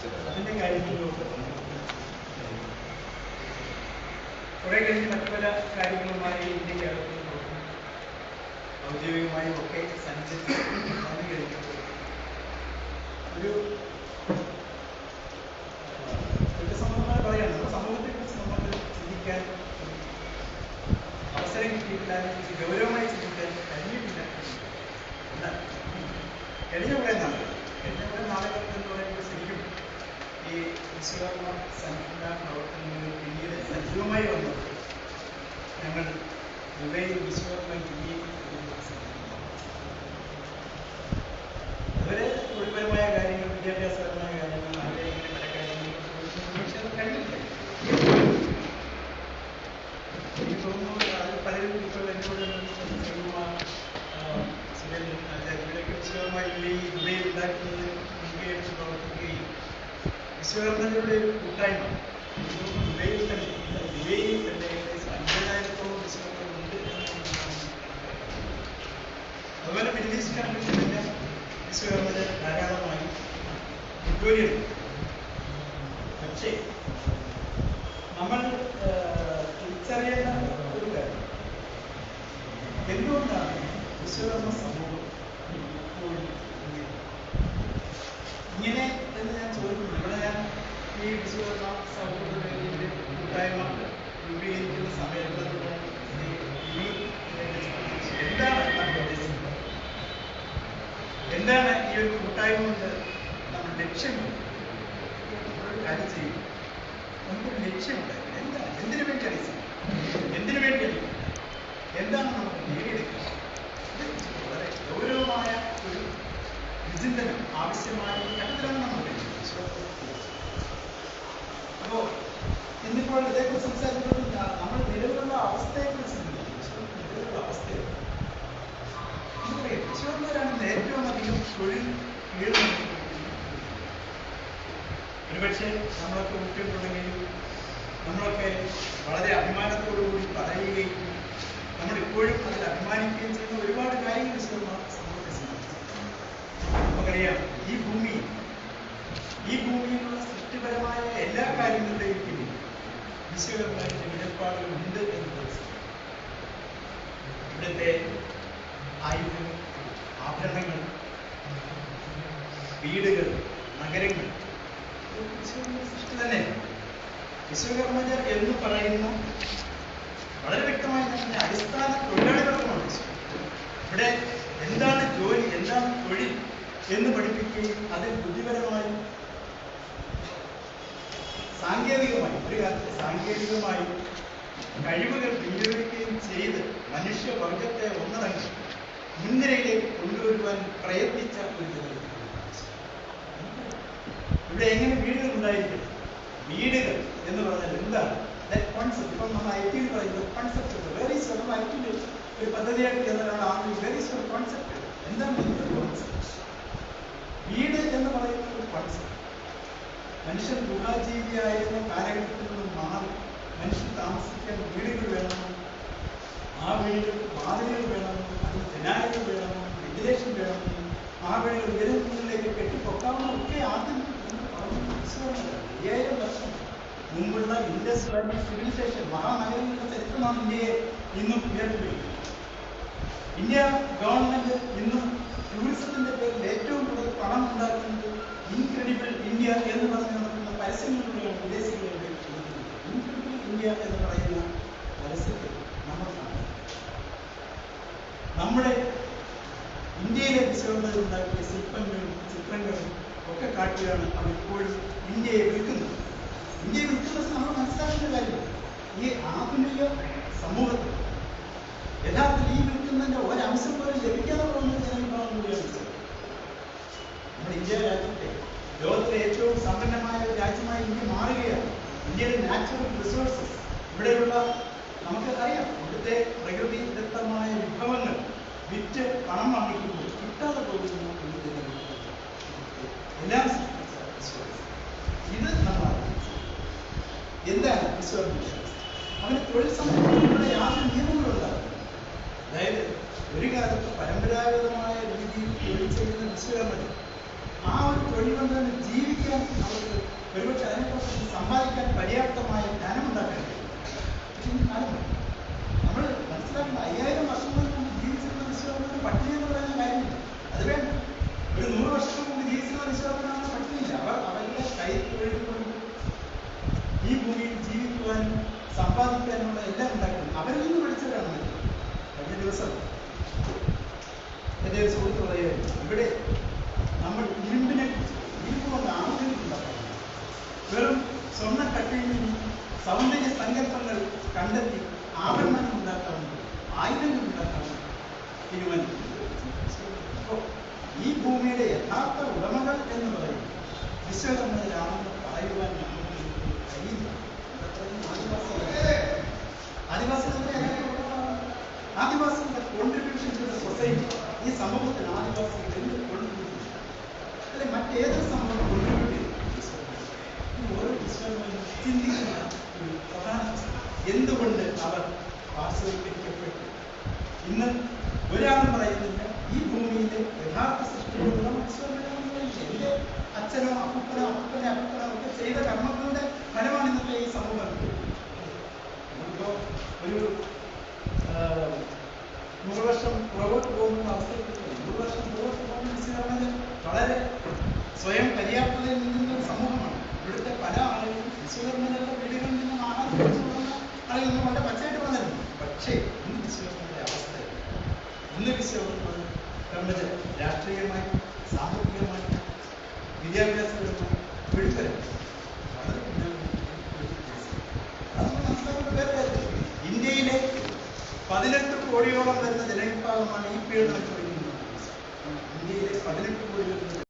അതിന്റെ കാര്യങ്ങളിലോട്ട് കുറെ കാര്യങ്ങളുമായി ഇന്ത്യയ്ക്ക് ഔദ്യോഗികമായും ഒക്കെ സഞ്ചരിച്ച് ഒരു പറയാണ് സമൂഹത്തെ കുറിച്ച് നമ്മൾ ചിന്തിക്കാൻ അവസരം കിട്ടിയിട്ടില്ല ഗൗരവമായി ചിന്തിക്കാൻ കഴിഞ്ഞിട്ടില്ല. കഴിഞ്ഞ കുറേ നാളുകൾ കഴിഞ്ഞ കുറേ എന്ന് ശരിക്കും ഈ വിശ്വകർമ്മ സംഘടനാ പ്രവർത്തനങ്ങളിൽ പിന്നീട് സജീവമായി വന്നത് ഞങ്ങൾ ദുബൈയിൽ വിശ്വകർമ്മ ടി അതുവരെ തൊഴിൽപരമായ കാര്യങ്ങൾ വിദ്യാഭ്യാസപരമായ കാര്യങ്ങൾ അവിടെ ഇങ്ങനെ പല കാര്യങ്ങളും പക്ഷേ അത് കഴിഞ്ഞിട്ടില്ല എനിക്ക് തോന്നുന്നു അത് പലരും ഇപ്പോൾ എന്നോട് ശ്രീകുമാർ സുരേന്ദ്രൻ അതായത് ഇവിടെയൊക്കെ വിശ്വകർമ്മ ഈ ദുബൈയിൽ ഉണ്ടാക്കുന്നതിന് മുൻകൈയെടുത്ത് പ്രവർത്തിക്കുകയും ഒരു കൂട്ടായ്മ. തന്നെ അതുപോലെ മിഡിൽ ഈസ്റ്റ് ധാരാളമായി പക്ഷേ നമ്മൾ തിരിച്ചറിയേണ്ട ഒരു കാര്യം. എന്തുകൊണ്ടാണ് വിശ്വകർമ്മ സമൂഹം വിശ്വകർമ്മ സൗഹൃദ കൂട്ടായ്മ രൂപീകരിക്കുന്ന സമയത്ത് എന്താണ് നമ്മൾ ഉദ്ദേശിക്കുന്നത് എന്താണ് ഈ ഒരു കൊണ്ട് നമ്മൾ ഒരു കാര്യം ചെയ്യും. നമുക്കൊരു ലക്ഷ്യമുണ്ടായിരുന്നു എന്താണ്? എന്തിനു വേണ്ടി ഈ എന്തിനു വേണ്ടി? എന്താണ് നമുക്ക് ഇതേക്കുറിച്ച് വളരെ ഗൗരവമായ ഒരു വിചിന്തനം ആവശ്യമായ ഘട്ടത്തിലാണ് നമ്മൾ അപ്പോ ഇന്നിപ്പോൾ ഇതേക്കുറിച്ച് സംസാരിക്കുമ്പോൾ നമ്മൾ നിലവിലുള്ള അവസ്ഥയെക്കുറിച്ച് നിലവിലുള്ള നമുക്കറിയാം വിശ്വന്മാരാണ് ഏറ്റവും അധികം തൊഴിൽ ഒരുപക്ഷെ നമ്മളൊക്കെ ഉൾക്കൊള്ളുകയും നമ്മളൊക്കെ വളരെ അഭിമാനത്തോടു കൂടി പറയുകയും നമ്മൾ ഇപ്പോഴും അതിൽ അഭിമാനിക്കുകയും ചെയ്യുന്ന ഒരുപാട് കാര്യങ്ങൾ നമുക്കറിയാം നിലപാടുകൾ ഉണ്ട് എന്ന് മനസ്സിലാക്കാം ഇവിടുത്തെ ആയുധങ്ങൾ ആഭരണങ്ങൾ വീടുകൾ നഗരങ്ങൾ സൃഷ്ടി തന്നെ വിശ്വകർമ്മജർ എന്ന് പറയുന്ന വളരെ വ്യക്തമായി തന്നെ അടിസ്ഥാന തൊഴിലാളികൾക്കാണ്. ഇവിടെ എന്താണ് ജോലി എന്താണ് തൊഴിൽ എന്ന് പഠിപ്പിക്കുകയും അതിൽ ബുദ്ധിപരമായി സാങ്കേതികമായി ഒരു കാലത്ത് സാങ്കേതികമായി കഴിവുകൾ വിനിയോഗിക്കുകയും ചെയ്ത് മനുഷ്യവർഗത്തെ ഒന്നടങ്കം മുൻനിരയിലേക്ക് കൊണ്ടുവരുവാൻ പ്രയത്നിച്ച ഒരു ഇവിടെ എങ്ങനെ വീടുകൾ ഉണ്ടായിരിക്കും? വീടുകൾ എന്ന് പറഞ്ഞാൽ എന്താണ്? കോൺസെപ്റ്റ് ഇപ്പം നമ്മൾ ഐ ടി കോൺസെപ്റ്റ് വെരി സ്വന്തം ഐ ടി ഒരു പദ്ധതിയായിട്ട് ചെന്നൊരാളാണ് വെരി കോൺസെപ്റ്റ് എന്താണ് വീട് എന്ന് മനുഷ്യൻ ഗുഹാജീവിയായിരുന്ന കാലഘട്ടത്തിൽ നിന്ന് മാറി മനുഷ്യൻ താമസിക്കാൻ വീടുകൾ വേണമെന്നും ആ വീടുകൾ വാതിലുകൾ വേണമെന്നും അതിന് ജനാലുകൾ വേണമെന്നും വെന്റിലേഷൻ വേണമെന്നും ആ വീടുകൾ ഉയരങ്ങളിലേക്ക് കെട്ടിപ്പൊക്കാവുന്ന ഒക്കെ ആദ്യം എന്ന് പറഞ്ഞു മനസ്സിലാവുന്നതാണ് അയ്യായിരം വർഷം മുമ്പുള്ള ഇൻഡസ് വാലി സിവിലൈസേഷൻ മഹാനഗരങ്ങളുടെ ചരിത്രമാണ് ഇന്ത്യയെ ഇന്നും ഉയർത്തിപ്പിടിക്കുന്നത്. ഇന്ത്യ ഗവൺമെന്റ് ഇന്നും ടൂറിസത്തിന്റെ പേരിൽ ഏറ്റവും കൂടുതൽ പണം ഉണ്ടാക്കുന്നത് ഇൻക്രെഡിബിൾ ഇന്ത്യ എന്ന് പറഞ്ഞ് നടക്കുന്ന പരസ്യങ്ങളിലൂടെയാണ് വിദേശികളുടെ ഇന്ത്യ എന്ന് പറയുന്ന പരസ്യത്തിൽ നമ്മൾ നമ്മുടെ ഇന്ത്യയിലെ ഉണ്ടാക്കിയ ശില്പങ്ങളും ചിത്രങ്ങളും ഒക്കെ കാട്ടിയാണ് അവർ ഇപ്പോഴും ഇന്ത്യയെ വിൽക്കുന്നത്. ഇന്ത്യയെ വിൽക്കുന്നത് നമ്മൾ മനസ്സിലാക്കേണ്ട കാര്യം ഈ ആധുനിക സമൂഹത്തിൽ യഥാർത്ഥത്തിൽ ഈ വിൽക്കുന്നതിന്റെ ഒരംശം പോലും ലഭിക്കാതെ പോകുന്ന ജനവിഭാഗം കൂടിയാണ് നമ്മുടെ ഇന്ത്യ രാജ്യത്തെ ലോകത്തിലെ ഏറ്റവും സമ്പന്നമായ ഒരു രാജ്യമായി ഇന്ത്യ മാറുകയാണ്. ഇന്ത്യയിലെ നാച്ചുറൽ റിസോഴ്സസ് ഇവിടുത്തെ പ്രകൃതി ദത്തമായ വിഭവങ്ങൾ വിറ്റ് പണം വാങ്ങിക്കുമ്പോൾ കിട്ടാതെ പോകുന്നു ജനവിഭാഗം. എല്ലാം ഇത് നമ്മൾ. എന്താണ് വിശ്വാസം അവന് തൊഴിൽ സംബന്ധിച്ചുള്ള യാതൊരു നിയമങ്ങളുണ്ടാകും അതായത് ഒരു കാലത്ത് പരമ്പരാഗതമായ രീതിയിൽ തൊഴിൽ ചെയ്യുന്ന വിശ്വകർമ്മ ആ ഒരു തൊഴിൽ കൊണ്ട് തന്നെ ജീവിക്കാൻ അവർക്ക് സമ്പാദിക്കാൻ പര്യാപ്തമായ ധനം ഉണ്ടാക്കാൻ കഴിയും പക്ഷേ ഇന്ന് കാലം മാറി. നമ്മൾ മനസ്സിലാക്കേണ്ട അയ്യായിരം വർഷങ്ങൾക്ക് മുമ്പ് ജീവിച്ചിരുന്ന വിശ്വാസത്തിന് പട്ടിണി എന്ന് പറയുന്ന കാര്യമില്ല അത് വേണ്ട ഒരു കൊണ്ട് ജീവിച്ചത് മനുഷ്യർക്കാണ് പട്ടിണിയില്ല അവർ അവരുടെ കൈത്തൊഴിൽ കൊണ്ട് ഈ ഭൂമിയിൽ ജീവിക്കുവാനും സമ്പാദിക്കാനുള്ള എല്ലാം ഉണ്ടാക്കുന്നു അവരിൽ നിന്ന് പഠിച്ചവരാണ്. കഴിഞ്ഞ ദിവസം എന്റെ ഒരു സുഹൃത്ത് പറയുകയായിരുന്നു ഇവിടെ നമ്മൾ ഇരുമ്പിനെ കുറിച്ച് ഇരുമ്പ് കൊണ്ട് ഉണ്ടാക്കുന്നു. വെറും സ്വർണ കട്ടയിൽ നിന്നും സൗന്ദര്യ സങ്കല്പങ്ങൾ കണ്ടെത്തി ആഭരണങ്ങൾ ഉണ്ടാക്കാവുന്നു ആയുധങ്ങൾ ഉണ്ടാക്കാവുന്നു തീരുമാനിക്കുന്നു. ഈ ഭൂമിയുടെ യഥാർത്ഥ ഉടമകൾ എന്ന് പറയുന്നത് വിശ്വകർമ്മയിലാണെന്ന് പറയുവാൻ. ആദിവാസികളുടെ കോൺട്രിബ്യൂഷൻ ചെയ്ത സൊസൈറ്റി ഈ സമൂഹത്തിന് ആദിവാസികൾ എന്ത് കോൺട്രിബ്യൂഷൻ അല്ലെ മറ്റേതൊരു സമൂഹം കോൺട്രിബ്യൂട്ട് ചെയ്യുന്നു ഓരോ എന്തുകൊണ്ട് അവർ പാർശ്വവൽക്കരിക്കപ്പെട്ടു? ഇന്ന് ഒരാളും പറയുന്നില്ല. ഈ ഭൂമിയിലെ യഥാർത്ഥ സൃഷ്ടിയോടുള്ള മനുഷ്യരുടെ എന്റെ അച്ഛനോ അപ്പനോ അപ്പനെ അപ്പനോ ഒക്കെ ചെയ്ത കർമ്മങ്ങളുടെ ഫലമാണ് ഇന്നത്തെ ഈ സമൂഹം. ഒരു വർഷം പുറകോട്ട് പോകുന്ന അവസ്ഥയിൽ വർഷം പുറകോട്ട് പോകുന്ന വിശ്വകർമ്മന് വളരെ സ്വയം പര്യാപ്തതയിൽ നിൽക്കുന്ന ഒരു സമൂഹമാണ്. ഇവിടുത്തെ പല ആളുകളും വിശ്വകർമ്മരുടെ വീടുകളിൽ നിന്നും ആഹാരം കഴിച്ചു പോകുന്ന ആളുകൾ ഇന്ന് വളരെ പച്ചയായിട്ട് പറഞ്ഞിരുന്നു പക്ഷേ ഇന്ന് വിശ്വകർമ്മയുടെ അവസ്ഥ ഇന്ന് വിശ്വമാണ് കണ്ടത്. രാഷ്ട്രീയമായി സാമൂഹികമായി വിദ്യാഭ്യാസപരമായി തൊഴിൽപരമായി വളരെ ഇന്ത്യയിലെ പതിനെട്ട് കോടിയോളം വരുന്ന ജനവിഭാഗമാണ് ഈ പീഡനം ചോദിക്കുന്നത്. ഇന്ത്യയിലെ പതിനെട്ട് കോടി